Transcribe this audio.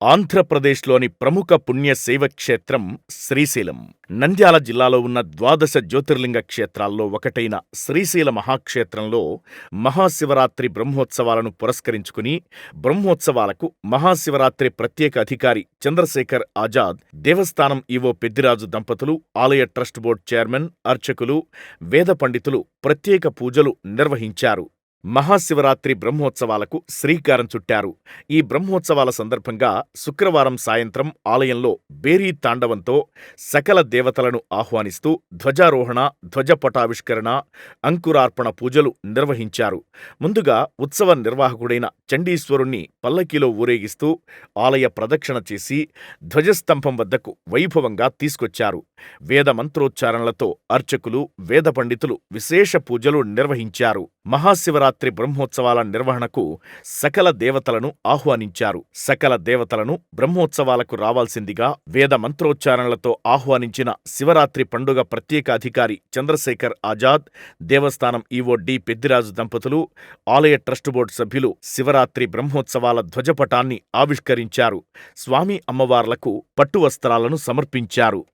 ఆంధ్రప్రదేశ్లోని ప్రముఖ పుణ్య శైవక్షేత్రం శ్రీశైలం. నంద్యాల జిల్లాలో ఉన్న ద్వాదశ జ్యోతిర్లింగ క్షేత్రాల్లో ఒకటైన శ్రీశైల మహాక్షేత్రంలో మహాశివరాత్రి బ్రహ్మోత్సవాలను పురస్కరించుకుని బ్రహ్మోత్సవాలకు మహాశివరాత్రి ప్రత్యేక అధికారి చంద్రశేఖర్ ఆజాద్, దేవస్థానం ఈవో పెద్దిరాజు దంపతులు, ఆలయ ట్రస్ట్ బోర్డు చైర్మన్, అర్చకులు, వేద పండితులు ప్రత్యేక పూజలు నిర్వహించారు. మహాశివరాత్రి బ్రహ్మోత్సవాలకు శ్రీకారం చుట్టారు. ఈ బ్రహ్మోత్సవాల సందర్భంగా శుక్రవారం సాయంత్రం ఆలయంలో బేరీ తాండవంతో సకల దేవతలను ఆహ్వానిస్తూ ధ్వజారోహణ, ధ్వజపటావిష్కరణ, అంకురార్పణ పూజలు నిర్వహించారు. ముందుగా ఉత్సవ నిర్వాహకుడైన చండీశ్వరుణ్ణి పల్లకీలో ఊరేగిస్తూ ఆలయ ప్రదక్షిణ చేసి ధ్వజస్తంభం వద్దకు వైభవంగా తీసుకొచ్చారు. వేద మంత్రోచ్చారణలతో అర్చకులు, వేద పండితులు విశేష పూజలు నిర్వహించారు. మహాశివరాత్రి బ్రహ్మోత్సవాల నిర్వహణకు సకల దేవతలను ఆహ్వానించారు. సకల దేవతలను బ్రహ్మోత్సవాలకు రావాల్సిందిగా వేద మంత్రోచ్చారణలతో ఆహ్వానించిన శివరాత్రి పండుగ ప్రత్యేక అధికారి చంద్రశేఖర్ ఆజాద్, దేవస్థానం ఈవో డి పెద్దిరాజు దంపతులు, ఆలయ ట్రస్ట్ బోర్డు సభ్యులు శివరాత్రి బ్రహ్మోత్సవాల ధ్వజపటాన్ని ఆవిష్కరించారు. స్వామి అమ్మవార్లకు పట్టు వస్త్రాలను సమర్పించారు.